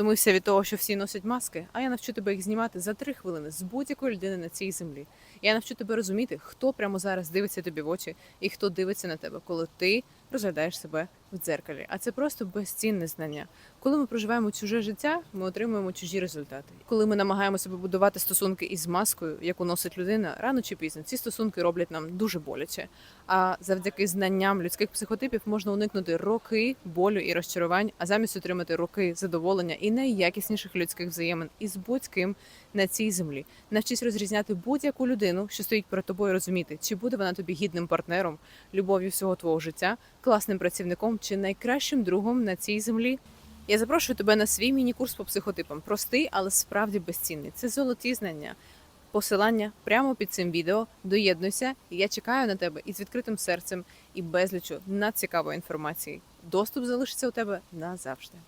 втомився від того, що всі носять маски, а я навчу тебе їх знімати за три хвилини з будь-якої людини на цій землі. Я навчу тебе розуміти, хто прямо зараз дивиться тобі в очі і хто дивиться на тебе, коли ти розглядаєш себе в дзеркалі. А це просто безцінне знання. Коли ми проживаємо чуже життя, ми отримуємо чужі результати. Коли ми намагаємося побудувати стосунки із маскою, яку носить людина, рано чи пізно ці стосунки роблять нам дуже боляче. А завдяки знанням людських психотипів можна уникнути роки болю і розчарувань, а замість отримати роки задоволення і найякісніших людських взаємин із будь-ким на цій землі. Навчись розрізняти будь-яку людину, що стоїть перед тобою, розуміти, чи буде вона тобі гідним партнером, любов'ю всього твого життя, класним працівником чи найкращим другом на цій землі. Я запрошую тебе на свій міні-курс по психотипам. Простий, але справді безцінний. Це золоті знання. Посилання прямо під цим відео. Доєднуйся, я чекаю на тебе із відкритим серцем і безлічу надцікавої інформації. Доступ залишиться у тебе назавжди.